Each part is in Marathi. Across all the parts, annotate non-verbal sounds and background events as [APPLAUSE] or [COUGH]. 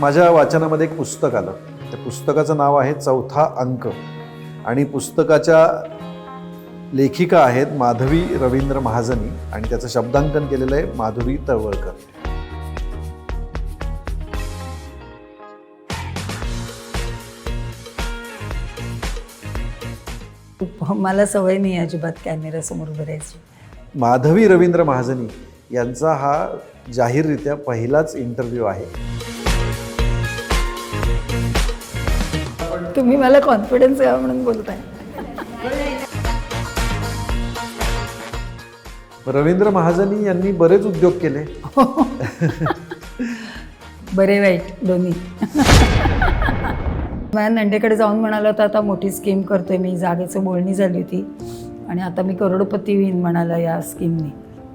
माझ्या वाचनामध्ये एक पुस्तक आलं. त्या पुस्तकाचं नाव आहे चौथा अंक. आणि पुस्तकाच्या लेखिका आहेत माधवी रवींद्र महाजनी आणि त्याचं शब्दांकन केलेलं आहे माधुरी तळवळकर. मला सवय नाही अजिबात कॅमेऱ्यासमोर उभं राहायची माधवी रवींद्र महाजनी यांचा हा जाहीररित्या पहिलाच इंटरव्ह्यू आहे. तुम्ही मला कॉन्फिडन्स यावा म्हणून बोलताय. रवींद्र महाजनी यांनी बरेच उद्योग केले. [LAUGHS] बरे वाईट दोन्ही. [LAUGHS] माझ्या नंडेकडे जाऊन म्हणाला होता आता मोठी स्कीम करतोय मी जागेचं बोलणी झाली होती. आणि आता मी करोडपती होईन म्हणाला या स्कीमनी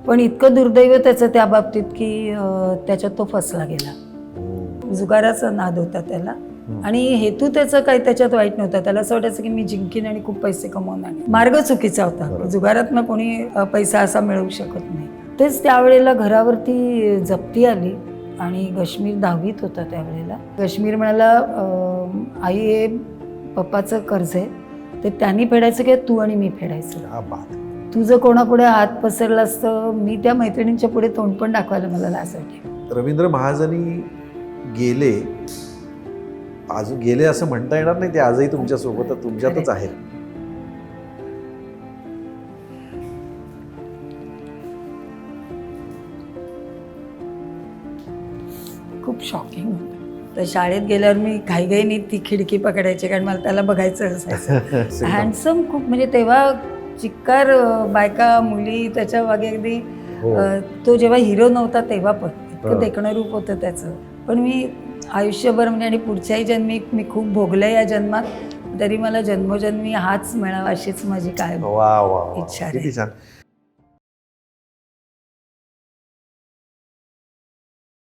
पण इतकं दुर्दैव त्याचं त्या बाबतीत की त्याच्यात तो फसला गेला. जुगाराचा नाद होता त्याला. आणि हेतू त्याचा काही त्याच्यात वाईट नव्हता. त्याला असं वाटायचं की मी जिंकीन आणि खूप पैसे कमवून आणि मार्ग चुकीचा होता. जुगारातनं कोणी पैसा असा मिळवू शकत नाही. तेच त्यावेळेला घरावरती जप्ती आली आणि गश्मीर दहावीत होता त्यावेळेला. गश्मीर म्हणाला "अं, आई हे पप्पाचं कर्ज आहे. ते त्यांनी फेडायचं की तू आणि मी फेडायचं? तू जर कोणापुढे हात पसरलास तर मी त्या मैत्रिणींच्या पुढे तोंड पण दाखवायला मला लाज वाटेल. रवींद्र महाजनी गेले आज गेले असं म्हणता येणार नाही ते आजही तुमच्यासोबत तुमच्यातच आहेत. खूप शॉकिंग होतं. तर शाळेत गेल्यावर मी घाईघाईने ती खिडकी पकडायची कारण मला त्याला बघायचं असायचं. [LAUGHS] हँडसम खूप म्हणजे तेव्हा चिक्कार बायका मुली त्याच्यामागे अगदी हो. तो जेव्हा हिरो नव्हता तेव्हा पण इतकं. देखणं रूप होतं त्याचं. पण मी आयुष्यभर म्हणजे आणि पुढच्याही जन्मी मी खूप भोगलं या जन्मात. तरी मला जन्मोजन्मी हाच मिळावा अशीच माझी काय वा वा वा. इच्छा आहे.